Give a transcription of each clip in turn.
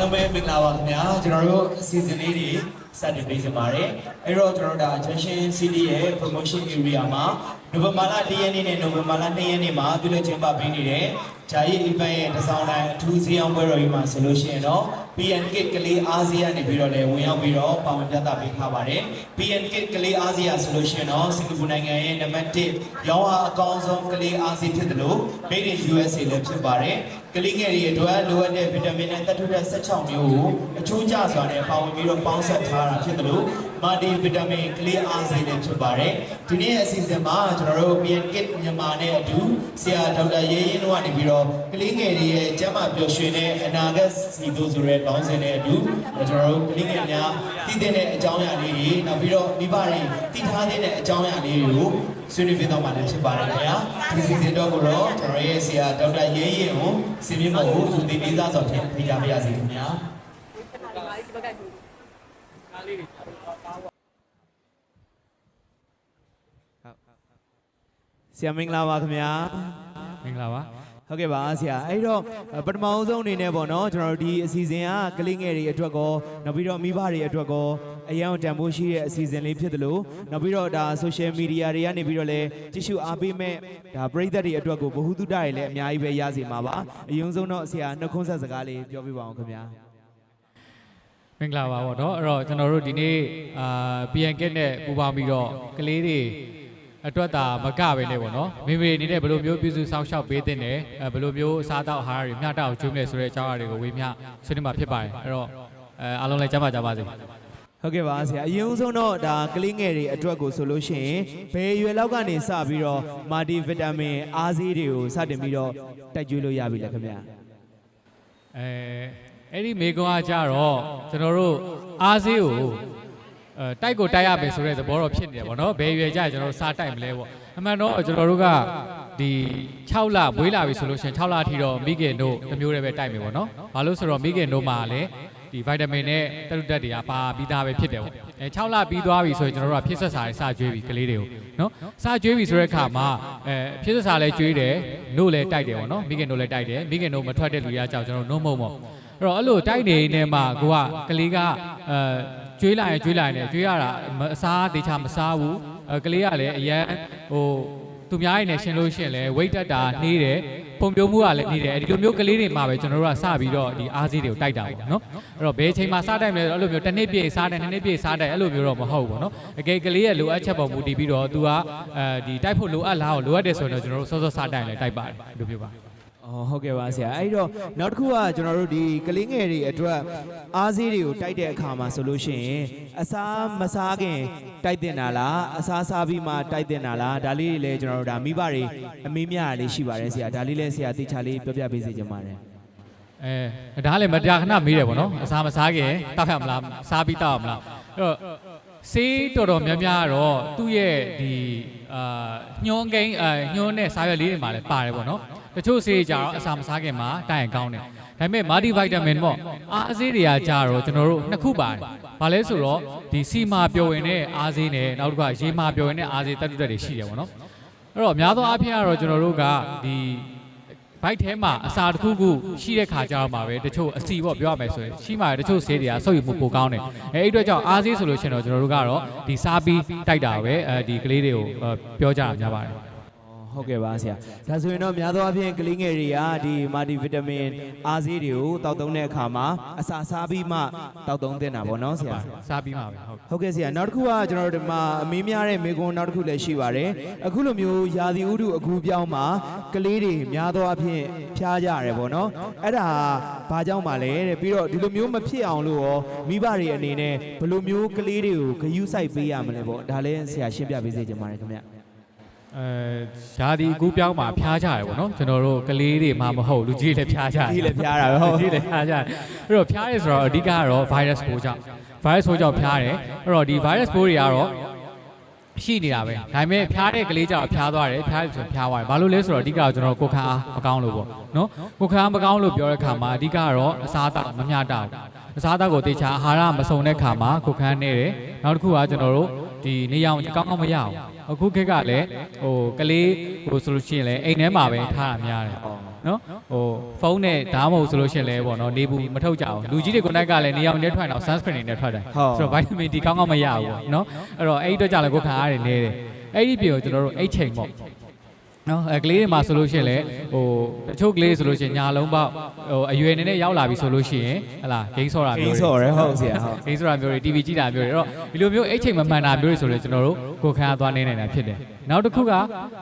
ဟုတ်ကဲ့ပါအားလုံးပဲမင်္ဂလာပါခင်ဗျာကျွန်တော်တို့အစီအစဉ်လေးတွေစတင်ပေးနေပါတယ်အဲ့တော့ကျွန်တော်တို့ဒါ Junction City ရဲ့ promotion area မှာနိုဝင်ဘာလ1ရက်နေ့နဲ့နိုဝင်ဘာလ2ရက်နေ့မှာပြုလုပ်ကျင်းပပေးနေတဲ့ ဂျာရီ event ရဲ့တစောင်းတိုင်းအထူးဈေးအောင်ပွဲတော်ကြီးမှာဆိုလို့ရှိရင်တော့ PNK ကလေးအားစီကနေပြီးတော့လည်းဝင်ရောက်ပြီးတော့ပါဝင်ပြသပေးထားပါတယ် PNK ကလေးအားစီရဆိုလို့ရှိရင်တော့စင်ကာပူနိုင်ငံရဲ့နံပါတ်1ရောင်းအားအကောင်းဆုံးကလေးအားစီဖြစ်တယ်လို့ Made in USA လည်းဖြစ်ပါတယ်ကလေးငယ်တွေအတွက်လိုအပ်တဲ့ဗီတာမင်နဲ့သတ္တုဓာတ်16မျိုးကိုအချိုးကျစွာနဲ့ပါဝင်ပြီးတော့ပေါင်းစပ်ထားတာဖြစ်တယ်လို့မာဒီဗီတာမင်ကလေးအားစီလည်းဖြစ်ပါတယ်ဒီနေ့အစီအစဉ်မှာကျွန်တော်တို့ PNK မြန်မာနဲ့အတူဆရာဒေါက်တာရဲရင်တို့ကနေပြီးတော့ကလေးငယ်တွေရဲ့ကျန်းမာပျော်ရွှင်တဲ့အနာဂတ်စီတို့ဆိုရဲကောင်းစင်တဲ့အတူကျွန်တော်တို့ကလေးငယ်များတည်တဲ့အကြောင်းအရာလေးတွေနောက်ပြီးတော့မိဘတွေတည်ထားတဲ့အကြောင်းအရာလေးတွေကိုဆွေးနွေးပေးတော့မှာလည်းဖြစ်ပါတယ်ခင်ဗျာဒီစီစဉ်တော့ကိုတော့ကျွန်တော်ရဲ့ဆရာဒေါက်တာရဲရင်ကိုစီမင်းမော်ကိုသူတင်ပေးသားဆောင်ဖြစ်ဖိထားပေးရစီခင်ဗျာဆရာမင်္ဂလာပါခင်ဗျာမင်္ဂလာပါ ဟုတ်ကဲ့ပါဆရာအဲ့တော့ပထမအဆုံးအနေနဲ့ပေါ့နော်ကျွန်တော်တို့ဒီအစီအစဉ်ကကလေးငယ်တွေအတွက်ကောနောက်ပြီးတော့မိဘတွေအတွက်ကောအရန်တန်ဖိုးရှိတဲ့အစီအစဉ်လေးဖြစ်တယ်လို့နောက်ပြီးတော့ဒါ social media တွေကနေပြီးတော့လည်းကြည့်ရှုအားပေးမဲ့ဒါပရိသတ်တွေအတွက်ကိုဘ ഹു တုဒ္ဒတွေလည်းအများကြီးပဲရစီမှာပါအရင်ဆုံးတော့ဆရာနှုတ်ခွန်းဆက်စကားလေးပြောပြပါအောင်ခင်ဗျာမင်္ဂလာပါပေါ့နော်အဲ့တော့ကျွန်တော်တို့ဒီနေ့အာ PNK နဲ့ပူးပေါင်းပြီးတော့ကလေးတွေ အတွက်တာမကပဲနဲ့ပေါ့နော်မိမိအနေနဲ့ဘယ်လိုမျိုးပြုစုစောင့်ရှောက်ပေးတဲ့နဲ့အဲဘယ်လိုမျိုးအစားအသောက်အာဟာရတွေမျှတအောင်ကျွေးမလဲဆိုတဲ့အကြောင်းအရာတွေကိုဝေမျှဆွေးနွေးမှာဖြစ်ပါတယ်အဲ့တော့အဲအားလုံးလည်းကြားပါကြပါစေဟုတ်ကဲ့ပါဆရာအရင်ဆုံးတော့ဒါကလေးငယ်တွေအတွက်ကိုဆိုလို့ရှိရင်ဘယ်ရွယ်လောက်ကနေစပြီးတော့မာတီဗီတာမင်အားဆေးတွေကိုစတင်ပြီးတော့တိုက်ကျွေးလို့ရပြီလေခင်ဗျာအဲအဲ့ဒီမေကွန်ကကြတော့ကျွန်တော်တို့အားစေးကို အဲတိုက်ကိုတိုက်ရမယ်ဆိုတဲ့သဘောတော့ဖြစ်နေတယ်ပေါ့နော်ဘယ်ရွယ်ကြရင်ကျွန်တော်တို့စားတိုက်မလဲပေါ့အမှန်တော့ကျွန်တော်တို့ကဒီ6လမွေးလာပြီဆိုလို့ရှိရင်6လအထိတော့မိခင်တို့တစ်မျိုးတည်းပဲတိုက်မယ်ပေါ့နော်ဘာလို့ဆိုတော့မိခင်တို့မှာလည်းဒီဗိုက်တာမင်နဲ့တရုတ်ဓာတ်တွေကပါပြီးသားပဲဖြစ်တယ်ပေါ့အဲ6လပြီးသွားပြီဆိုရင်ကျွန်တော်တို့ကဖြစ်ဆက်စာတွေစကျွေးပြီကလေးတွေကိုနော်စကျွေးပြီဆိုတဲ့အခါမှာအဲဖြစ်ဆက်စာလည်းကျွေးတယ်နို့လည်းတိုက်တယ်ပေါ့နော်မိခင်တို့လည်းတိုက်တယ်မိခင်တို့မထွက်တဲ့လူရကြောက်ကျွန်တော်တို့နှုတ်မုံပေါ့အဲ့တော့အဲ့လိုတိုက်နေနေမှာကိုကကလေးကအဲ ကျွေးလာရင်ကျွေးလာရင်လည်းကျွေးရတာမအစားတေချာမစားဘူးအဲကလေးကလည်းအရန်ဟိုသူများရည်နဲ့ရှင်လို့ရှရင်လဲဝိတ်တက်တာနှေးတယ်ပုံပြုံးမှုကလည်းနှေးတယ်အဲ့ဒီလိုမျိုးကလေးတွေမှာပဲကျွန်တော်တို့ကစပြီးတော့ဒီအားစီးတွေကိုတိုက်တာပေါ့နော်အဲ့တော့ဘယ်ချိန်မှာစားတိုက်မလဲဆိုတော့အဲ့လိုမျိုးတစ်နှစ်ပြည့်စားတယ်နှစ်နှစ်ပြည့်စားတယ်အဲ့လိုမျိုးတော့မဟုတ်ဘူးပေါ့နော်အကယ်ကလေးရဲ့လိုအပ်ချက်ပေါ်မူတည်ပြီးတော့သူကအဲဒီတိုက်ဖို့လိုအပ်လားကိုလိုအပ်တယ်ဆိုရင်တော့ကျွန်တော်တို့စောစောစားတိုက်ရင်လည်းတိုက်ပါတယ်ဒီလိုမျိုးပါ အော်ဟုတ်ကဲ့ပါဆရာအဲ့တော့နောက်တစ်ခုကကျွန်တော်တို့ဒီကလေးငယ်တွေအတွက်အားဆေးတွေကိုတိုက်တဲ့အခါမှာဆိုလို့ရှိရင်အစားမစားခင်တိုက်တင်တာလားအစားစားပြီးမှတိုက်တင်တာလားဒါလေးတွေလည်းကျွန်တော်တို့ဒါမိဘတွေအမေးမြတာလေးရှိပါတယ်ဆရာဒါလေးလည်းဆရာတေချာလေးပြောပြပေးစေချင်ပါတယ်အဲဒါလည်းမတရားခဏမေးတယ်ပေါ့နော်အစားမစားခင်တောက်ရမလားစားပြီးတောက်ရမလားအဲ့တော့ဆေးတော်တော်များများတော့သူ့ရဲ့ဒီအာညှိုးကိန်းအာညှိုးနဲ့စားရွက်လေးတွေမှာလည်းပါတယ်ပေါ့နော် တချို့ဆေးကြတော့အစားမစားခင်မှာတိုက်ရင်ကောင်းတယ်ဒါပေမဲ့မာတီဗိုက်တာမင်ပေါ့အားဆေးတွေကကြတော့ကျွန်တော်တို့နှစ်ခုပါတယ်ဘာလဲဆိုတော့ဒီစီမာပျော်ဝင်တဲ့အားဆေးနဲ့နောက်တစ်ခါရေမာပျော်ဝင်တဲ့အားဆေးတက်တက်တွေရှိတယ်ပေါ့နော်အဲ့တော့အများသောအားဖြင့်ကတော့ကျွန်တော်တို့ကဒီဘိုက်ထဲမှာအစာတစ်ခုခုရှိတဲ့ခါကြတော့မှာပဲတချို့အစီပေါ့ပြောရမယ်ဆိုရင်ရှိမှာတချို့ဆေးတွေကဆုပ်ယူမှုပိုကောင်းတယ်အဲအဲ့အတွက်ကြောင့်အားဆေးဆိုလို့ရှိရင်တော့ကျွန်တော်တို့ကတော့ဒီစားပြီးတိုက်တာပဲအဲဒီကလေးတွေကိုအဲပြောကြတာများပါတယ် ဟုတ်ကဲ့ပါဆရာဒါဆိုရင်တော့များသောအားဖြင့်ကလေးငယ်တွေကဒီမာတီဗီတာမင်အားဆေးတွေကိုတောက်သုံးတဲ့အခါမှာအစာစားပြီးမှတောက်သုံးသင့်တာပေါ့နော်ဆရာစားပြီးမှာပဲဟုတ်ဟုတ်ကဲ့ဆရာနောက်တစ်ခုကကျွန်တော်တို့ဒီမှာအမေးများတဲ့မေကွန်းနောက်တစ်ခုလည်းရှိပါတယ်အခုလိုမျိုးယာသီဥတုအကူပြောင်းမှာကလေးတွေများသောအားဖြင့်ဖျားကြရတယ်ပေါ့နော်အဲ့ဒါဘာကြောင့်ပါလဲတဲ့ပြီးတော့ဒီလိုမျိုးမဖြစ်အောင်လို့ရောမိဘတွေအနေနဲ့ဘယ်လိုမျိုးကလေးတွေကိုဂယုစိုက်ပေးရမလဲပေါ့ဒါလည်းဆရာရှင်းပြပေးစေချင်ပါတယ်ခင်ဗျ အဲဓာဒီအကူပြောင်းမှာဖျားကြတယ်ပေါ့နော်ကျွန်တော်တို့ကလေးတွေမှမဟုတ်လူကြီးတွေလည်းဖျားကြတယ်ကြီးလည်းဖျားတာပဲဟုတ်လူကြီးလည်းဖျားကြတယ်အဲ့တော့ဖျားရဲဆိုတော့အဓိကကတော့ virus ပိုးကြောင့် virus ပိုးကြောင့်ဖျားတယ်အဲ့တော့ဒီ virus ပိုးတွေကတော့ရှိနေတာပဲဒါပေမဲ့ဖျားတဲ့ကလေးကြောင့်ဖျားသွားတယ်ဖျားတယ်ဆိုရင်ဖျားသွားတယ်ဘာလို့လဲဆိုတော့အဓိကကကျွန်တော်ကိုယ်ခံအားမကောင်းလို့ပေါ့နော်ကိုယ်ခံအားမကောင်းလို့ပြောတဲ့ခါမှာအဓိကကတော့အစားအသောက်မမျှတဘူးအစားအသောက်ကိုတေချာအာဟာရမစုံတဲ့ခါမှာကိုယ်ခံနေတယ်နောက်တစ်ခုကကျွန်တော်တို့ ဒီနေရောင်ကောင်းကောင်းမရအောင်အခုခေတ်ကလည်းဟိုကလေးဟိုဆိုလို့ရှိရင်လည်းအိမ်ထဲမှာပဲထားတာများတယ်နော်ဟိုဖုန်းနဲ့ဓာတ်မဟုတ်ဆိုလို့ရှိရင်လည်းပေါ့နော်နေဘူးမထုတ်ကြအောင်လူကြီးတွေကိုယ်တိုင်ကလည်းနေရောင်နဲ့ထွက်အောင် sunscreen တွေနဲ့ထွက်တယ်ဟုတ်ဆိုတော့ vitamin D ကောင်းကောင်းမရဘူးပေါ့နော်အဲ့တော့အဲ့ဒီတော့ကြလည်းကိုယ်ခံအားတွေနေတယ်အဲ့ဒီပြင်ကိုကျွန်တော်တို့အိတ်ချိန်ပေါ့ နော်အဲကလေးတွေမှာဆိုလို့ရှိရင်လည်းဟိုတချို့ကလေးဆိုလို့ရှိရင်ညာလုံးပေါက်ဟိုအရွယ်နေနဲ့ရောက်လာပြီဆိုလို့ရှိရင်ဟလာဂိမ်းဆော့တာဂိမျိုးမ်းတွေဆော့ရဲဟုတ်ဆရာဟုတ်ဂိမ်းဆိုတာမျိုးတွေ TV ကြည့်တာမျိုးတွေအဲ့တော့ဒီလိုမျိုးအိတ်ချိန်မမှန်တာမျိုးတွေဆိုလည်းကျွန်တော်တို့ကိုယ်ခံအားသွားနေနေတာဖြစ်တယ်နောက်တစ်ခုက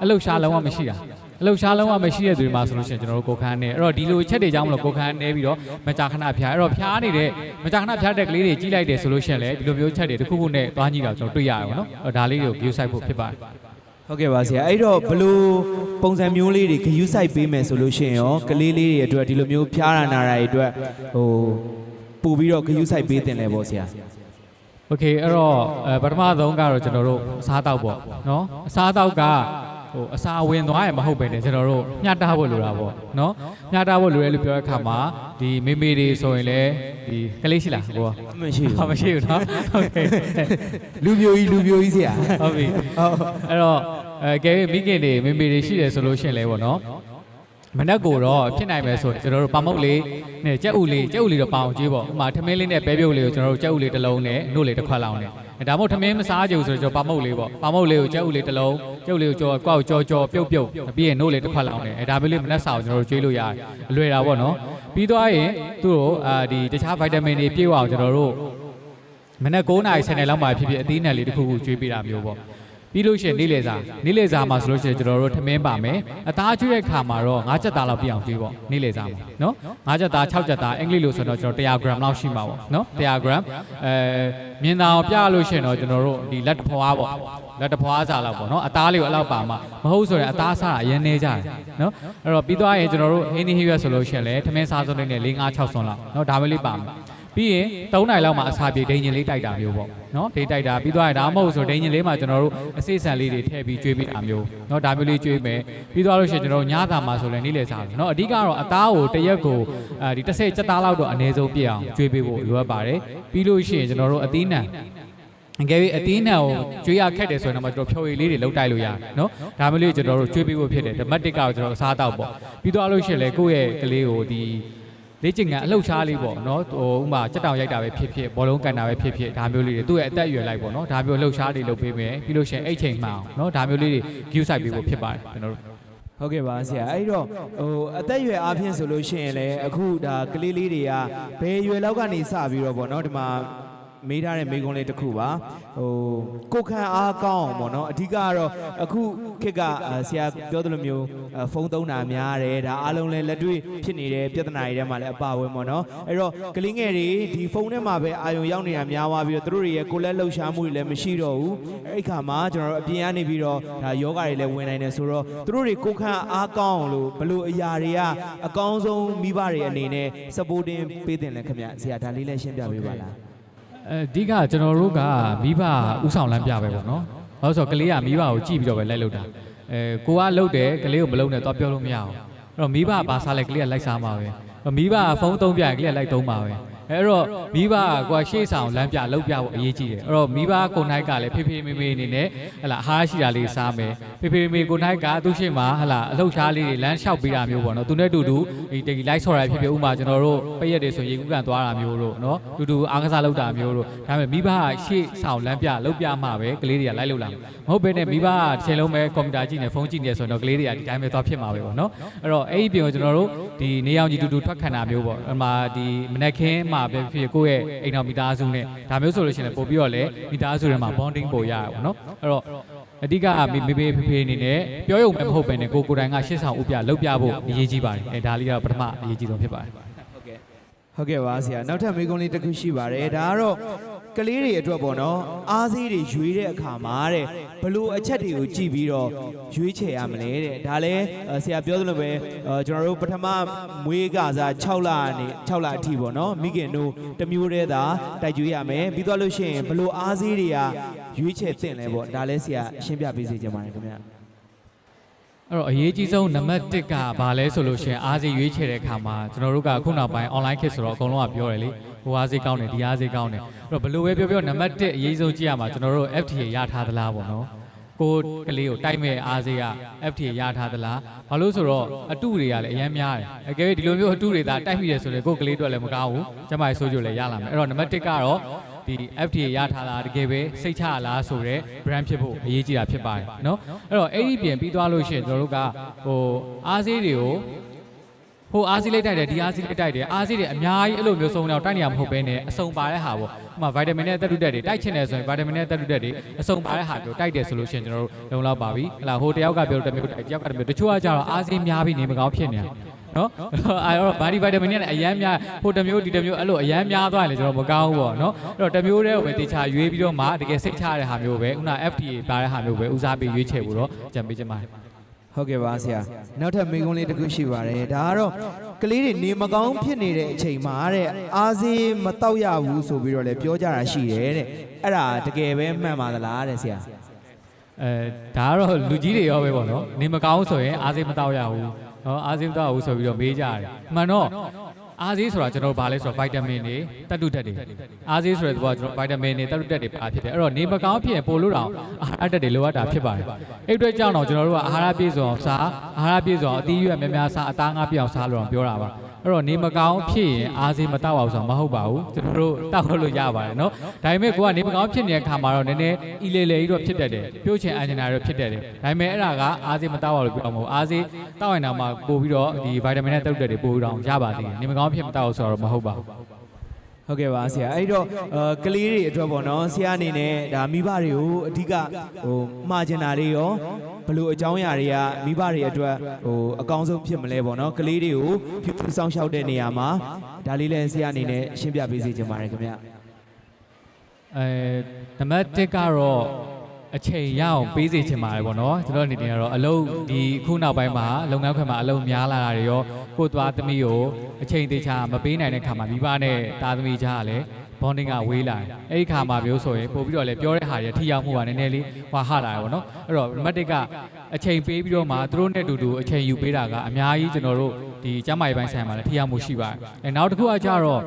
အလုတ်ရှားလုံးဝမရှိတာအလုတ်ရှားလုံးဝမရှိတဲ့သူတွေမှာဆိုလို့ရှိရင်ကျွန်တော်တို့ကိုယ်ခံအားနေအဲ့တော့ဒီလိုချက်တွေကြောင့်မလို့ကိုယ်ခံအားနေပြီးတော့မကြာခဏဖျားအဲ့တော့ဖျားနေတဲ့မကြာခဏဖျားတဲ့ကလေးတွေကြီးလိုက်တယ်ဆိုလို့ရှိရင်လည်းဒီလိုမျိုးချက်တွေတစ်ခုခုနဲ့သွားကြည့်တာကျွန်တော်တွေ့ရတယ်ပေါ့နော်အဲ့ဒါလေးတွေကို view site ဖို့ဖြစ်ပါတယ် ဟုတ်ကဲ့ပါဆရာအဲ့တော့ဘလို့ပုံစံမျိုးလေးတွေဂယူးဆိုင်ပေးမယ်ဆိုလို့ရှိရင်ရောကလေးလေးတွေအတွက်ဒီလိုမျိုးဖျားရနာတာတွေအတွက်ဟိုပို့ပြီးတော့ဂယူးဆိုင်ပေးတင်လဲပေါ့ဆရာ โอเคအဲ့တော့အဲပထမဆုံးကတော့ကျွန်တော်တို့အစားတောက်ပေါ့နော်အစားတောက်ကဟိုအစာဝင်သွားရမဟုတ်ပဲねကျွန်တော်တို့မျှတဖို့လိုတာပေါ့နော်မျှတဖို့လိုရဲလို့ပြောတဲ့အခါမှာဒီမေမေတွေဆိုရင်လည်းဒီကလေးရှိလားကိုက မရှိ ဟာ ဘူး မရှိဘူးနော်โอเค လူပြိုကြီးလူပြိုကြီးဆရာ ဟုတ်ပြီ ဟုတ် အဲ့တော့ အဲကဲမိခင်တွေမေမေတွေရှိတယ်ဆိုလို့ရှိရင်လည်းပေါ့နော်မနက်ကိုတော့ဖြစ်နိုင်မယ်ဆိုရင်ကျွန်တော်တို့ပါမုတ်လေးနဲ့ကြက်ဥလေးကြက်ဥလေးတော့ပအောင်ကျွေးပေါ့ဥပမာထမင်းလေးနဲ့ပဲပြုတ်လေးကိုကျွန်တော်တို့ကြက်ဥလေးတစ်လုံးနဲ့နှုတ်လေးတစ်ခွက်လောင်းနဲ့အဲဒါမှမဟုတ်ထမင်းမစားကြဘူးဆိုတော့ကျွန်တော်ပါမုတ်လေးပေါ့ပါမုတ်လေးကိုကြက်ဥလေးတစ်လုံးကြက်ဥလေးကိုကြောကောက်ကြောကြောပြုတ်ပြုတ်ပြီးရင်နှုတ်လေးတစ်ခွက်လောင်းနဲ့အဲဒါမျိုးလေးမနက်စာကိုကျွန်တော်တို့ကျွေးလို့ရတယ်အလွယ်တာပေါ့နော်ပြီးသွားရင်သူ့ကိုအာဒီတခြားဗိုက်တာမင်တွေပြည့်ဝအောင်ကျွန်တော်တို့မနေ့9နာရီ10နာရီလောက်မှဖြစ်ဖြစ်အသီးနှံလေးတစ်ခုခုကျွေးပေးတာမျိုးပေါ့ ပြီးလို့ရှိရင်နေ့လယ်စာနေ့လယ်စာမှာဆိုလို့ရှိရင်ကျွန်တော်တို့ထမင်းပါမယ်အသားကျွေးတဲ့ခါမှာတော့9ချက်သားလောက်ပြည့်အောင်ကျွေးပေါ့နေ့လယ်စာမှာနော်9ချက်သား6ချက်သားအင်္ဂလိပ်လို့ဆိုတော့ကျွန်တော်100 gram လောက်ရှိမှာပေါ့နော်100 gram အဲမြင်တာအောင်ပြလို့ရှိရင်တော့ကျွန်တော်တို့ဒီလက်တဖွာပေါ့လက်တဖွာစားလောက်ပေါ့နော်အသားလေးကိုအလောက်ပါမှာမဟုတ်ဆိုရင်အသားစားတာအရင်နေကြတယ်နော်အဲ့တော့ပြီးသွားရင်ကျွန်တော်တို့ဟင်းသီးဟင်းရွက်ဆိုလို့ရှိရင်လည်းထမင်းစားစုံလေးနဲ့4 5 6ဆွန်းလောက်နော်ဒါပဲလေးပါမယ် ပြီးရင်3နိုင်လောက်မှအစာပြေဒိန်ဂျင်လေးတိုက်တာမျိုးပေါ့နော်ဒိန်တိုက်တာပြီးသွားရင်ဒါမှမဟုတ်ဆိုဒိန်ဂျင်လေးမှာကျွန်တော်တို့အစိတ်ဆန်လေးတွေထည့်ပြီးကျွေးပေးတာမျိုးနော်ဒါမျိုးလေးကျွေးမယ်ပြီးသွားလို့ရှိရင်ကျွန်တော်တို့ညသာမှာဆိုလည်းနေ့လည်စားတယ်နော်အဓိကတော့အသားကိုတစ်ရက်ကိုအဲဒီတစ်ဆယ်စက်သားလောက်တော့အနည်းဆုံးပြည့်အောင်ကျွေးပေးဖို့လိုအပ်ပါတယ်ပြီးလို့ရှိရင်ကျွန်တော်တို့အသီးနှံအကယ်၍အသီးနှံကိုကျွေးရခက်တယ်ဆိုရင်တော့ကျွန်တော်ဖြော်ရည်လေးတွေလောက်တိုက်လို့ရတယ်နော်ဒါမျိုးလေးကျွန်တော်တို့ကျွေးပေးဖို့ဖြစ်တယ်ဓမ္မတစ်ကတော့ကျွန်တော်အစားတောက်ပေါ့ပြီးသွားလို့ရှိရင်လည်းကိုယ့်ရဲ့ကလေးကိုဒီ လေ့ကျင့်ခန်းအလှုပ်ရှားလေးပေါ့နော်ဟိုဥမာစက်တောင်ရိုက်တာပဲဖြစ်ဖြစ်ဘောလုံးကန်တာပဲဖြစ်ဖြစ်ဒါမျိုးလေးတွေသူ့ရဲ့အသက်အရွယ်လိုက်ပေါ့နော်ဒါမျိုးလှုပ်ရှားလေးလုပ်ပေးမယ်ပြီးလို့ရှိရင်အိတ်ချိန်မှအောင်နော်ဒါမျိုးလေးတွေ view site ပေးဖို့ဖြစ်ပါတယ်ကျွန်တော်တို့ဟုတ်ကဲ့ပါဆရာအဲ့တော့ဟိုအသက်အရွယ်အားဖြင့်ဆိုလို့ရှိရင်လည်းအခုဒါကလေးလေးတွေကဘယ်ရွယ်လောက်ကနေစပြီးတော့ဗောနော်ဒီမှာ မေးထားတဲ့မိကုံးလေးတစ်ခုပါဟိုကိုယ်ခံအားကောင်းအောင်ဗောနော်အဓိကကတော့အခုခေတ်ကအာဆရာပြောသလိုမျိုးအာဖုန်းသုံးတာများတယ်ဒါအားလုံးလည်းလက်တွေ့ဖြစ်နေတဲ့ပြဿနာတွေထဲမှာလည်းအပါဝင်ဗောနော်အဲ့တော့ကလေးငယ်တွေဒီဖုန်းထဲမှာပဲအာရုံရောက်နေတာများသွားပြီးတော့သူတို့တွေရဲ့ကိုယ်လက်လှုပ်ရှားမှုတွေလည်းမရှိတော့ဘူးအဲ့ဒီခါမှာကျွန်တော်တို့အပြင်ကနေပြီးတော့ဒါယောဂတွေလည်းဝင်နိုင်တယ်ဆိုတော့သူတို့တွေကိုယ်ခံအားကောင်းအောင်လို့ဘလို့အရာတွေကအကောင်းဆုံးမိဘတွေအနေနဲ့ supporting ပေးတင်လဲခင်ဗျဆရာဒါလေးလည်းရှင်းပြပေးပါလား အဓိကကျွန်တော်တို့ကမိဘဥဆောင်လမ်းပြပဲပေါ့နော်။ဘာလို့ဆိုတော့ကလေးကမိဘကိုကြည့်ပြီးတော့ပဲလိုက်လုပ်တာ။အဲကိုကလှုပ်တယ်ကလေးကိုမလှုပ်နဲ့တော့ပြောလို့မရအောင်။အဲ့တော့မိဘကဘာစားလဲကလေးကလိုက်စားမှာပဲ။အဲ့တော့မိဘကဖုန်းသုံးပြရင်ကလေးကလိုက်သုံးမှာပဲ။ အဲ့တော့မိဘကကိုကရှေ့ဆောင်လမ်းပြလှုပ်ပြဖို့အရေးကြီးတယ်။အဲ့တော့မိဘကိုနိုင်ကလည်းဖေဖေမေမေအနေနဲ့ဟလာအဟားရှိတာလေးစားမယ်။ဖေဖေမေမေကိုနိုင်ကသူ့ရှေ့မှာဟလာအလှုပ်ရှားလေးတွေလမ်းလျှောက်ပေးတာမျိုးပေါ့နော်။သူနဲ့တူတူဒီတကီလိုက်ဆော်ရဖြစ်ဖြစ်ဥပမာကျွန်တော်တို့ပိတ်ရက်တွေဆိုရေကူးကန်သွားတာမျိုးတို့နော်။တူတူအားကစားလုပ်တာမျိုးတို့ဒါပေမဲ့မိဘကရှေ့ဆောင်လမ်းပြလှုပ်ပြမှပဲကလေးတွေကလိုက်လို့လာမှာမဟုတ်ဘဲနဲ့မိဘကတစ်ချိန်လုံးပဲကွန်ပျူတာကြည့်နေဖုန်းကြည့်နေဆိုရင်တော့ကလေးတွေကဒီတိုင်းပဲသွားဖြစ်မှာပဲပေါ့နော်အဲ့တော့အဲ့ဒီပြင်ကိုကျွန်တော်တို့ဒီနေအောင်ကြီးတူတူထွက်ခံတာမျိုးပေါ့အမှဒီမနက်ခင်းမှာပဲဖြစ်ဖြစ်ကိုယ့်ရဲ့အိမ်တော်မိသားစုနဲ့ဒါမျိုးဆိုလို့ရှိရင်ပို့ပြီးတော့လေမိသားစုထဲမှာ bonding ပို့ရရပါတော့နော်အဲ့တော့အဓိကမေမေဖေဖေအနေနဲ့ပြောရုံပဲမဟုတ်ပဲနဲ့ကိုကိုယ်တိုင်ကရှေ့ဆောင်ဥပြလှုပ်ပြဖို့အရေးကြီးပါတယ်အဲဒါလေးကတော့ပထမအရေးကြီးဆုံးဖြစ်ပါတယ်ဟုတ်ကဲ့ဟုတ်ကဲ့ပါဆရာနောက်ထပ်မိကုံးလေးတစ်ခုရှိပါတယ်ဒါကတော့ ကလေးတွေအတွက်ပေါ့နော်အားစေးတွေရွေးတဲ့အခါမှာတဲ့ဘလို့အချက်တွေကိုကြည့်ပြီးတော့ရွေးချယ်ရမလဲတဲ့ဒါလည်းဆရာပြောသလိုပဲအာကျွန်တော်တို့ပထမမွေးကစား6လနေ6လအထိပေါ့နော်မိခင်တို့တစ်မျိုးတည်းသာတိုက်ကျွေးရမယ်ပြီးတော့လို့ရှိရင်ဘလို့အားစေးတွေကရွေးချယ်သင့်လဲပေါ့ဒါလည်းဆရာရှင်းပြပေးစေချင်ပါတယ်ခင်ဗျ အဲ့တော့အရေးကြီးဆုံးနံပါတ်1ကဘာလဲဆိုလို့ရှိရင်အားစီရွေးချယ်တဲ့အခါမှာကျွန်တော်တို့ကအခုနောက်ပိုင်း online ခေတ်ဆိုတော့အကုန်လုံးကပြောတယ်လေဟိုအားစီကောင်းတယ်ဒီအားစီကောင်းတယ်အဲ့တော့ဘယ်လိုပဲပြောပြောနံပါတ်1အရေးဆုံးကြည့်ရမှာကျွန်တော်တို့ FTA ရထားသလားပေါ့နော်ကိုယ်ကလေးကိုတိုက်မဲ့အားစီက FTA ရထားသလားဘာလို့ဆိုတော့အတုတွေကလည်းအများများတယ်အကယ်၍ဒီလိုမျိုးအတုတွေသာတိုက်မိတယ်ဆိုရင်ကိုယ်ကလေးတို့လည်းမကောင်းဘူးကျမကြီးဆိုးကြလည်းရလာမယ်အဲ့တော့နံပါတ်1ကတော့ ဒီ FTA ရထားတာတကယ်ပဲစိတ်ချရလားဆိုတော့ brand ဖြစ်ဖို့အရေးကြီးတာဖြစ်ပါတယ်เนาะအဲ့တော့အဲ့ဒီပြင်ပြီးသွားလို့ရှိရင်ကျွန်တော်တို့ကဟိုအားစေးတွေကိုဟိုအားစေးလေးတိုက်တယ်ဒီအားစေးလေးတိုက်တယ်အားစေးတွေအများကြီးအဲ့လိုမျိုးစုံတော့တိုက်နေရမဟုတ်ဘဲနဲ့အစုံပါတဲ့ဟာပေါ့ဥပမာဗိုက်တာမင်နဲ့တက်တုတက်တွေတိုက်ချင်တယ်ဆိုရင်ဗိုက်တာမင်နဲ့တက်တုတက်တွေအစုံပါတဲ့ဟာမျိုးတိုက်တယ်ဆိုလို့ရှိရင်ကျွန်တော်တို့လုံလောက်ပါပြီဟလာဟိုတယောက်ကပြောတစ်မျိုးတိုက်တယောက်ကတစ်မျိုးတချို့ကကြတော့အားစေးများပြီးနေမကောင်းဖြစ်နေတယ် နော်အဲ့တော့ဘာဒီဗိုက်တာမင်နဲ့အရန်များဟိုတစ်မျိုးဒီတစ်မျိုးအဲ့လိုအရန်များသွားရင်လည်းကျွန်တော်မကောင်းဘူးပေါ့နော်အဲ့တော့တစ်မျိုးတည်းကိုပဲတေချာရွေးပြီးတော့မှတကယ်စိတ်ချရတဲ့ဟာမျိုးပဲခုန FTA ပါတဲ့ဟာမျိုးပဲဦးစားပေးရွေးချယ်ဖို့တော့ကြံပေးချင်ပါတယ်ဟုတ်ကဲ့ပါဆရာနောက်ထပ်မိကုံးလေးတစ်ခုရှိပါတယ်ဒါကတော့ကလေးတွေနေမကောင်းဖြစ်နေတဲ့အချိန်မှာတဲ့အားစေးမတောက်ရဘူးဆိုပြီးတော့လည်းပြောကြတာရှိတယ်တဲ့အဲ့ဒါတကယ်ပဲမှန်ပါသလားတဲ့ဆရာအဲဒါကတော့လူကြီးတွေရောပဲပေါ့နော်နေမကောင်းဆိုရင်အားစေးမတောက်ရဘူး နော်အားစေးမတောက်ရဘူးဆိုပြီးတော့မေးကြတယ်အမှန်တော့အားစေးဆိုတာကျွန်တော်တို့ဘာလဲဆိုတော့ဗိုက်တာမင်တွေတက်တုတက်တွေအားစေးဆိုတဲ့ဘောကကျွန်တော်ဗိုက်တာမင်တွေတက်တုတက်တွေပါဖြစ်တယ်အဲ့တော့နေမကောင်းဖြစ်ရင်ပို့လို့တော့အာဟာရတက်တွေလိုအပ်တာဖြစ်ပါတယ်အဲ့အတွက်ကြောင့်တော့ကျွန်တော်တို့ကအာဟာရပြည့်စုံအောင်စားအာဟာရပြည့်စုံအောင်အသီးရွက်များများစားအသားငါးပြည့်အောင်စားလို့တော့ပြောတာပါ အဲ့တော့နေမကောင်းဖြစ်ရင်အားစေးမတောက်အောင်ဆိုတော့မဟုတ်ပါဘူးကျွန်တော်တို့တောက်လို့ရပါတယ်နော်ဒါပေမဲ့ကိုကနေမကောင်းဖြစ်နေတဲ့အခါမှာတော့နည်းနည်းအီလေလေကြီးတော့ဖြစ်တတ်တယ်ပြုတ်ချင်အန်ဂျင်နာတော့ဖြစ်တတ်တယ်ဒါပေမဲ့အဲ့ဒါကအားစေးမတောက်အောင်လို့ပြောမှာမဟုတ်အားစေးတောက်ရင်တော့မှပို့ပြီးတော့ဒီဗိုက်တာမင်နဲ့တုတ်တက်တွေပို့ပြီးတော့ရပါသေးတယ်နေမကောင်းဖြစ်မတောက်အောင်ဆိုတော့မဟုတ်ပါဘူး ဟုတ်ကဲ့ပါဆရာအဲ့တော့အာကလေးတွေအတွက်ပေါ့နော်ဆရာအနေနဲ့ဒါမိဘတွေကိုအဓိကဟိုမှားကျင်တာတွေရောဘလို့အကြောင်းအရာတွေကမိဘတွေအတွက်ဟိုအကောင်းဆုံးဖြစ်မလဲပေါ့နော်ကလေးတွေကိုဖြူဖြူဆောင်ရှောက်တဲ့နေရာမှာဒါလေးလည်းဆရာအနေနဲ့ရှင်းပြပေးစီချင်ပါတယ်ခင်ဗျအဲနံပါတ်1ကတော့ အချိန်ရအောင်ပေးစီချင်ပါတယ်ပေါ့နော်ကျွန်တော်အနေနဲ့ကတော့အလုပ်ဒီခုနောက်ပိုင်းမှာလုပ်ငန်းခွင်မှာအလုပ်များလာတာတွေရောကိုယ့်သွားသမီးကိုအချိန်သေးချာမပေးနိုင်တဲ့ခါမှာမိဘနဲ့သားသမီးကြားကလည်း bonding ကဝေးလာတယ်အဲ့ဒီခါမှာမျိုးဆိုရင်ပို့ပြီးတော့လည်းပြောတဲ့ဟာတွေထိရောက်မှုကနည်းနည်းလေးဟွာဟလာတယ်ပေါ့နော်အဲ့တော့နံပါတ်1ကအချိန်ပေးပြီးတော့မှသူတို့နဲ့တူတူအချိန်ယူပေးတာကအများကြီးကျွန်တော်တို့ဒီကျမ်းမာရေးပိုင်းဆိုင်မှာလည်းထိရောက်မှုရှိပါတယ်အဲနောက်တစ်ခုကကြတော့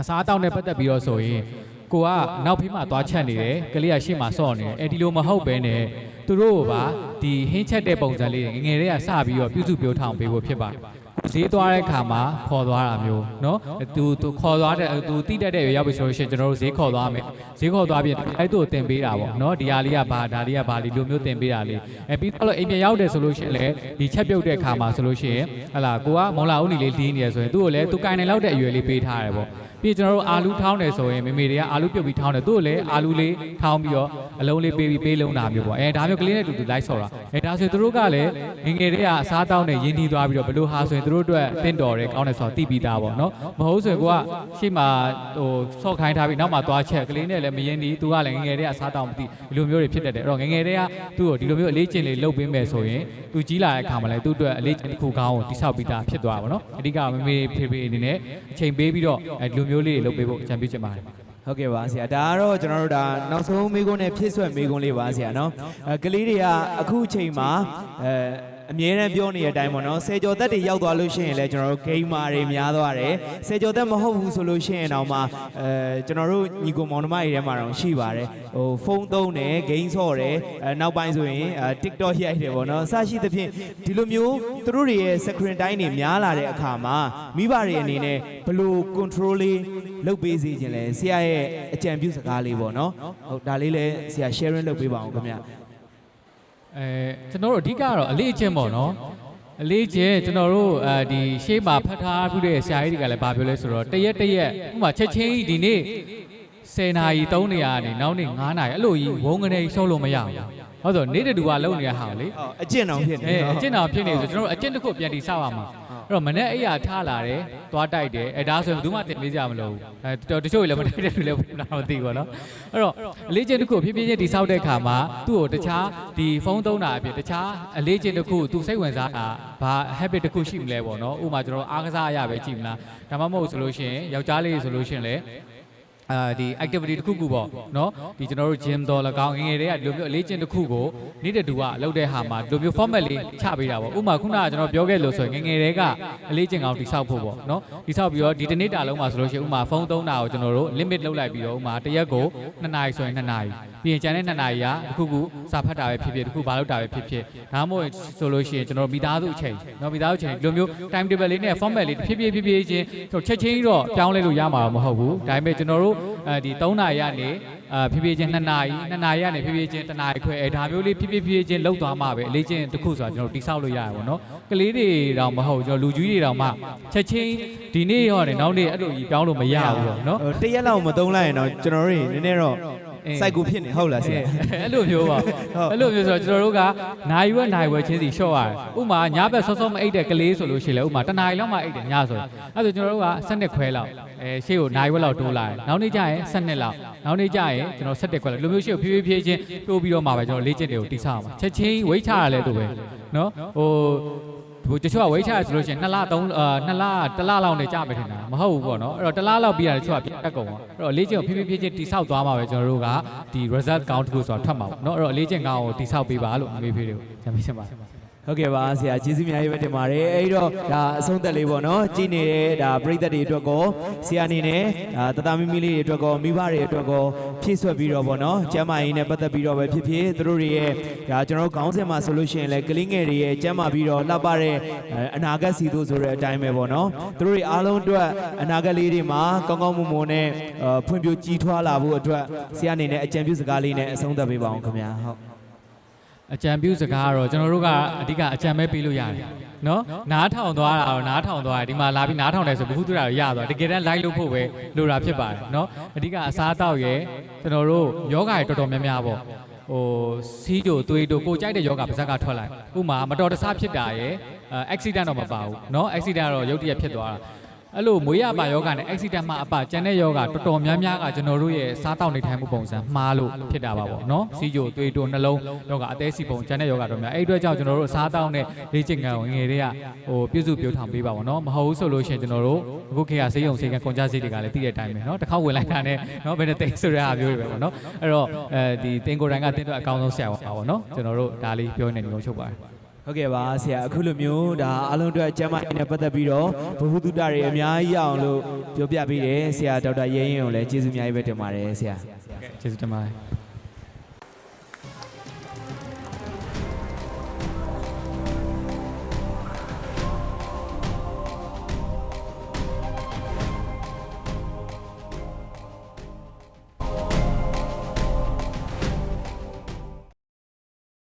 အစားအသောက်နဲ့ပတ်သက်ပြီးတော့ဆိုရင် ကိုကနောက်ဖေးမှာသွားချက်နေတယ်ကလေးကရှေ့မှာစော့နေတယ်အဲဒီလိုမဟုတ်ပဲနဲ့သူတို့ကပါဒီဟင်းချက်တဲ့ပုံစံလေးတွေငယ်ငယ်လေးကစပြီးတော့ပြုစုပြောထောင်ပေးဖို့ဖြစ်ပါတယ်ဈေးသွားတဲ့ခါမှာခေါ်သွားတာမျိုးเนาะသူသူခေါ်သွားတဲ့သူတိတက်တဲ့ရောက်ပြီဆိုလို့ရှိရင်ကျွန်တော်တို့ဈေးခေါ်သွားမယ်ဈေးခေါ်သွားပြီးအဲ့တို့တင်ပေးတာပေါ့เนาะဒီဟာလေးကဘာဒါလေးကဘာလေးလိုမျိုးတင်ပေးတာလေးအဲပြီးတော့အိမ်ပြန်ရောက်တယ်ဆိုလို့ရှိရင်လည်းဒီချက်ပြုတ်တဲ့ခါမှာဆိုလို့ရှိရင်ဟလာကိုကမော်လာဦးနီလေးလင်းနေရဆိုရင်သူ့ကိုလည်းသူကင်နေလောက်တဲ့အရွယ်လေးပေးထားတယ်ပေါ့ ပြီးကျွန်တော်တို့အာလူထောင်းတယ်ဆိုရင်မေမေတွေကအာလူပြုတ်ပြီးထောင်းတယ်သူ့ကိုလည်းအာလူလေးထောင်းပြီးတော့အလုံးလေးပေးပြီးပေးလုံးတာမျိုးပေါ့အဲဒါမျိုးကလေးနဲ့တူတူလိုက်ဆော်တာအဲဒါဆိုရင်သူတို့ကလည်းငယ်ငယ်တွေကအစားတောင်းနေရင်းနှီးသွားပြီးတော့ဘလို့ဟာဆိုရင်သူတို့အတွက်တင့်တော်တယ်ကောင်းတယ်ဆိုတော့သိပြီးသားပေါ့နော်မဟုတ်ဆိုရင်ကိုကရှေ့မှာဟိုဆော့ခိုင်းထားပြီးနောက်မှသွားချက်ကလေးနဲ့လည်းမရင်းနှီးသူကလည်းငယ်ငယ်တွေကအစားတောင်းမသိဒီလိုမျိုးတွေဖြစ်တတ်တယ်အဲ့တော့ငယ်ငယ်တွေကသူ့ကိုဒီလိုမျိုးအလေးကျင့်လေးလုပ်ပေးမယ်ဆိုရင်သူကြီးလာတဲ့အခါမှာလည်းသူ့အတွက်အလေးကျင့်တစ်ခုကောင်းကိုတိဆောက်ပြီးသားဖြစ်သွားပါတော့နော်အဓိကမေမေဖေဖေအနေနဲ့အချိန်ပေးပြီးတော့အဲဒီလိုမျိုးလေးတွေလုပ်ပေးဖို့အကြံပေးချင်ပါတယ်ဟုတ်ကဲ့ပါဆရာဒါကတော့ကျွန်တော်တို့ဒါနောက်ဆုံးမိကုန်းနဲ့ဖြစ်ဆွဲမိကုန်းလေးပါဆရာနော်အဲကလေးတွေကအခုအချိန်မှာအဲ အမြဲတမ်းပြောနေတဲ့အတိုင်းပေါ့နော်ဆယ်ကျော်သက်တွေရောက်သွားလို့ရှိရင်လည်းကျွန်တော်တို့ဂိမ်းမာတွေများသွားတယ်ဆယ်ကျော်သက်မဟုတ်ဘူးဆိုလို့ရှိရင်တော့မှအဲကျွန်တော်တို့ညီကိုမောင်နှမတွေထဲမှာတော့ရှိပါတယ်ဟိုဖုန်းသုံးတယ်ဂိမ်းဆော့တယ်အဲနောက်ပိုင်းဆိုရင်အဲ TikTok ရိုက်တယ်ပေါ့နော်အစရှိသဖြင့်ဒီလိုမျိုးသူတို့တွေရဲ့ screen time တွေများလာတဲ့အခါမှာမိဘတွေအနေနဲ့ဘယ်လို control လေးလုပ်ပေးစီခြင်းလဲဆရာရဲ့အကြံပြုစကားလေးပေါ့နော်ဟုတ်ဒါလေးလည်းဆရာ sharing လုပ်ပေးပါအောင်ခင်ဗျ အဲကျွန်တော်တို့အဓိကကတော့အလေးအကျင့်ပေါ့နော်အလေးကျင့်ကျွန်တော်တို့အဲဒီရှေးမှာဖတ်ထားမှုတဲ့ဆရာကြီးတွေကလည်းဗာပြောလဲဆိုတော့တရက်တရက်ဥပမာချက်ချင်းကြီးဒီနေ့10နာရီ3နေရာနေနောက်နေ့9နာရီအဲ့လိုကြီးဝုန်းကနေရှုံးလို့မရဘူးဟုတ်ဆိုနေ့တူကလုံနေရဟာလေဟုတ်အကျင့်အောင်ဖြစ်နေအဲအကျင့်တော်ဖြစ်နေဆိုကျွန်တော်တို့အကျင့်တစ်ခုပြန်တိဆောက်ရမှာ အဲ့တော့မနေ့အိယာထားလာတယ်သွားတိုက်တယ်အဲဒါဆိုရင်ဘယ်သူမှတင်ပေးကြမလို့အဲတော်တချို့လည်းမတိုက်တဲ့လူလည်းဘာမှမသိဘူးเนาะအဲ့တော့အလေးကျင့်တစ်ခုဖြည်းဖြည်းချင်းတိဆောက်တဲ့အခါမှာသူ့ကိုတခြားဒီဖုန်းသုံးတာအပြင်တခြားအလေးကျင့်တစ်ခုသူစိတ်ဝင်စားတာဘာ habit တစ်ခုရှိမလဲပေါ့เนาะဥပမာကျွန်တော်အားကစားအရာပဲကြည့်မလားဒါမှမဟုတ်ဆိုလို့ရှိရင်ယောက်ျားလေးဆိုလို့ရှိရင်လည်း အာဒီ activity တစ်ခုခုပေါ့နော်ဒီကျွန်တော်တို့ gym တော်၎င်းငယ်ငယ်တွေကဒီလိုမျိုးအလေးကျင့်တစ်ခုကိုနေတဲ့တူကလုပ်တဲ့ဟာမှာဒီလိုမျိုး format လေးချပေးတာပေါ့ဥပမာခုနကကျွန်တော်ပြောခဲ့လို့ဆိုရင်ငယ်ငယ်တွေကအလေးကျင့်ကောင်တိဆောက်ဖို့ပေါ့နော်တိဆောက်ပြီးတော့ဒီတစ်နေ့တာလုံးမှာဆိုလို့ရှိရင်ဥပမာဖုန်းသုံးတာကိုကျွန်တော်တို့ limit လုပ်လိုက်ပြီးတော့ဥပမာတစ်ရက်ကို2နာရီဆိုရင်2နာရီ ပြီးရင်ကျန်တဲ့2နာရီကတစ်ခုခုစာဖတ်တာပဲဖြစ်ဖြစ်တစ်ခုဘာလုပ်တာပဲဖြစ်ဖြစ်ဒါမှမဟုတ်ဆိုလို့ရှိရင်ကျွန်တော်တို့မိသားစုအချိန်နော်မိသားစုအချိန်ဒီလိုမျိုး time table လေးနဲ့ format လေးတစ်ဖြည်းဖြည်းဖြည်းဖြည်းချင်းကျွန်တော်ချက်ချင်းတော့ပြောင်းလဲလို့ရမှာတော့မဟုတ်ဘူးဒါပေမဲ့ကျွန်တော်တို့အဲဒီ3နာရီကနေအာဖြည်းဖြည်းချင်း2နာရီ2နာရီကနေဖြည်းဖြည်းချင်း1နာရီခွဲအဲဒါမျိုးလေးဖြည်းဖြည်းဖြည်းချင်းလောက်သွားမှပဲအလေးချင်းတစ်ခုဆိုတာကျွန်တော်တို့တိဆောက်လို့ရရပါတော့ကလေးတွေတောင်မဟုတ်ကျွန်တော်လူကြီးတွေတောင်မှချက်ချင်းဒီနေ့ရောနေနောက်နေ့အဲ့လိုကြီးပြောင်းလို့မရဘူးပေါ့နော်ဟိုတစ်ရက်လောက်မသုံးလိုက်ရင်တော့ကျွန်တော်တို့နည်းနည်းတော့အေး စိုက်ကူဖြစ်နေဟုတ်လားဆရာအဲ့လိုမျိုးပါဟုတ်အဲ့လိုမျိုးဆိုတော့ကျွန်တော်တို့ကနိုင်ရွက်နိုင်ဝယ်ချင်းစီရှော့ရတယ်ဥပမာညဘက်စောစောမအိတ်တဲ့ကလေးဆိုလို့ရှိရင်လေဥပမာတနားရီလောက်မှအိတ်တယ်ညဆိုရင်အဲ့ဒါဆိုကျွန်တော်တို့က7နှစ်ခွဲလောက်အဲရှေ့ကိုနိုင်ဝက်လောက်တိုးလာတယ်နောက်နေ့ကျရင်7နှစ်လောက်နောက်နေ့ကျရင်ကျွန်တော်7ခွဲလောက်ဒီလိုမျိုးရှေ့ကိုဖြည်းဖြည်းဖြည်းချင်းတိုးပြီးတော့မှပဲကျွန်တော်လေ့ကျင့်တွေကိုတိဆောက်အောင်ချက်ချင်းဝိတ်ချရလဲတူပဲနော်ဟို ဟိုတချို့ကဝိတ်ချရဆိုလို့ရှိရင်2လ3အာ2လ1လလောက်နေကြမယ်ထင်တာမဟုတ်ဘူးပေါ့နော်အဲ့တော့1လလောက်ပြီးရတယ်တချို့ကပြတ်ကုန်ပါအဲ့တော့လေ့ကျင့်ကိုဖြည်းဖြည်းဖြည်းချင်းတိဆောက်သွားမှာပဲကျွန်တော်တို့ကဒီ result count တခုဆိုတာထွက်မှာပေါ့နော်အဲ့တော့လေ့ကျင့်ကောင်ကိုတိဆောက်ပေးပါလို့အမေဖေတွေကိုဂျမ်းပေးချင်ပါတယ် ဟုတ်ကဲ့ပါဆရာကျေးဇူးအများကြီးပဲတင်ပါတယ်အဲ့တော့ဒါအဆုံးသက်လေးပေါ့နော်ကြည်နေတဲ့ဒါပရိသတ်တွေအတွက်ကောဆရာအနေနဲ့ဒါတသားမီမီလေးတွေအတွက်ကောမိဘတွေအတွက်ကောဖြည့်ဆွက်ပြီးတော့ပေါ့နော်ကျမ်းမာရေးနဲ့ပတ်သက်ပြီးတော့ပဲဖြစ်ဖြစ်သူတို့တွေရဲ့ဒါကျွန်တော်တို့ခေါင်းစဉ်မှာဆိုလို့ရှိရင်လည်းကလေးငယ်တွေရဲ့ကျမ်းမာပြီးတော့လှပတဲ့အနာဂတ်စီတို့ဆိုတဲ့အတိုင်းပဲပေါ့နော်သူတို့တွေအားလုံးအတွက်အနာဂတ်လေးတွေမှာကောင်းကောင်းမွန်မွန်နဲ့အာဖွံ့ဖြိုးကြီးထွားလာဖို့အတွက်ဆရာအနေနဲ့အကြံပြုစကားလေးနဲ့အဆုံးသတ်ပေးပါအောင်ခင်ဗျာဟုတ် အကြံပြုစကားကတော့ကျွန်တော်တို့ကအဓိကအကြံပဲပေးလို့ရတယ်နော်နားထောင်သွားတာတော့နားထောင်သွားတယ်ဒီမှာလာပြီးနားထောင်တယ်ဆိုဘ ഹു တုတာကိုရသွားတကယ်တမ်း live လုပ်ဖို့ပဲလိုတာဖြစ်ပါတယ်နော်အဓိကအစားအသောက်ရယ်ကျွန်တော်တို့ယောဂတွေတော်တော်များများပေါ့ဟိုစီးကြိုသွေးတို့ကိုကြိုက်တဲ့ယောဂပါဇက်ကထွက်လိုက်ဥပမာမတော်တဆဖြစ်တာရယ်အဲ accident တော့မပါဘူးเนาะ accident တော့ရုတ်တရက်ဖြစ်သွားတာ အဲ့လိုမွေးရပါယောဂနဲ့ accident မှာအပကျန်တဲ့ယောဂတော်တော်များများကကျွန်တော်တို့ရဲ့စားတောက်နေထိုင်မှုပုံစံမှားလို့ဖြစ်တာပါပေါ့နော်စီဂျိုသွေးတို့နှလုံးယောဂအသေးစီပုံကျန်တဲ့ယောဂတော်များအဲ့အတွက်ကြောင့်ကျွန်တော်တို့စားတောက်နဲ့လေ့ကျင့်ခန်းဝင်ငယ်တွေကဟိုပြည့်စုံပြောထောင်ပေးပါပေါ့နော်မဟုတ်ဆိုလို့ရှိရင်ကျွန်တော်တို့အခုခေတ်ကစေးရုံစေးကကွန်ကြစေးတွေကလည်းတည်တဲ့အတိုင်းပဲနော်တစ်ခေါက်ဝင်လိုက်တာနဲ့နော်ဘယ်နဲ့တိတ်ဆိုတဲ့ဟာမျိုးတွေပဲပေါ့နော်အဲ့တော့အဲဒီတင်ကိုယ်တိုင်ကတင်တော့အကောင်းဆုံးဆရာပါပေါ့နော်ကျွန်တော်တို့ဒါလေးပြောနေနေလို့ချုပ်ပါတယ် ဟုတ်ကဲ့ပါဆရာအခုလိုမျိုးဒါအားလုံးအတွက်ကျမ်းမာရေးနဲ့ပတ်သက်ပြီးတော့ဘ ഹു တုတတွေအများကြီးရအောင်လို့ပြောပြပေးတယ်ဆရာဒေါက်တာရဲရင်ကိုလည်းကျေးဇူးအများကြီးပဲတင်ပါတယ်ဆရာကျေးဇူးတင်ပါတယ်